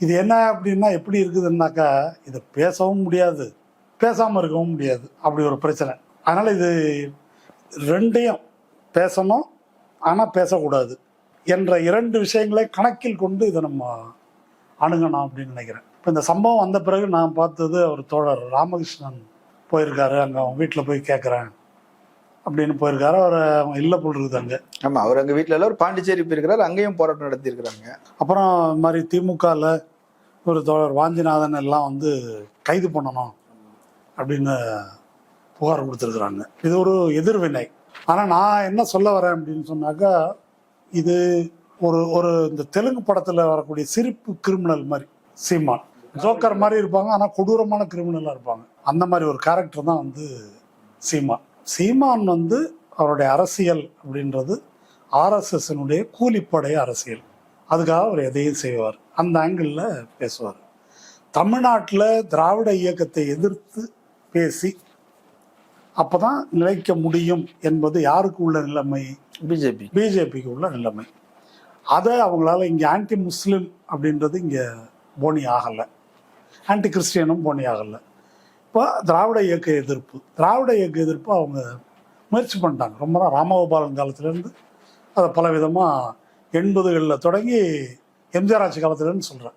இது என்ன அப்படின்னா எப்படி இருக்குதுன்னாக்கா இதை பேசவும் முடியாது. பேசாமல் இருக்கவும் முடியாது. அப்படி ஒரு பிரச்சனை. அதனால் இது ரெண்டையும் பேசணும் ஆனால் பேசக்கூடாது என்ற இரண்டு விஷயங்களை கணக்கில் கொண்டு இதை நம்ம அணுகணும் அப்படின்னு நினைக்கிறேன். இப்போ இந்த சம்பவம் வந்த பிறகு நான் பார்த்தது அவர் தோழர் ராமகிருஷ்ணன் போயிருக்காரு. அங்கே அவங்க வீட்டில் போய் கேட்குறேன் அப்படின்னு போயிருக்காரு. அவர் இல்லை போல் இருக்குது அங்கே. ஆமா அவர் அங்க வீட்டுல எல்லாம் ஒரு பாண்டிச்சேரி போயிருக்கிறாரு அங்கேயும் போராட்டம் நடத்தி இருக்கிறாங்க அப்புறம் இது மாதிரி திமுகவில் ஒரு தோழர் வாஞ்சிநாதன் எல்லாம் வந்து கைது பண்ணணும் அப்படின்னு புகார் கொடுத்துருக்குறாங்க. இது ஒரு எதிர்வினை. ஆனால் நான் என்ன சொல்ல வரேன் அப்படின்னு சொன்னாக்கா இது ஒரு ஒரு இந்த தெலுங்கு படத்தில் வரக்கூடிய சிரிப்பு கிரிமினல் மாதிரி சீமான். ஜோக்கர் மாதிரி இருப்பாங்க ஆனால் கொடூரமான கிரிமினலாக இருப்பாங்க. அந்த மாதிரி ஒரு கேரக்டர் தான் வந்து சீமான். சீமான் வந்து அவருடைய அரசியல் அப்படின்றது ஆர்எஸ்எஸ்னுடைய கூலிப்படை அரசியல். அதுக்காக அவர் எதையும் செய்வார். அந்த ஆங்கிளில் பேசுவார். தமிழ்நாட்டில் திராவிட இயக்கத்தை எதிர்த்து பேசி அப்பதான் நிலைக்க முடியும் என்பது யாருக்கு உள்ள நிலைமை? பிஜேபி. பிஜேபிக்கு உள்ள நிலைமை. அதை அவங்களால இங்கே ஆன்டி முஸ்லிம் அப்படின்றது இங்கே போனி ஆகலை. ஆன்டி கிறிஸ்டியனும் போனி ஆகலை. இப்போ திராவிட இயக்க எதிர்ப்பு திராவிட இயக்க எதிர்ப்பு அவங்க முயற்சி பண்ணிட்டாங்க. ரொம்ப நாள் ராமகோபாலன் காலத்துலேருந்து அதை பல விதமாக எண்பதுகளில் தொடங்கி எம்ஜிஆர் ஆட்சி காலத்துலேருந்து சொல்கிறேன்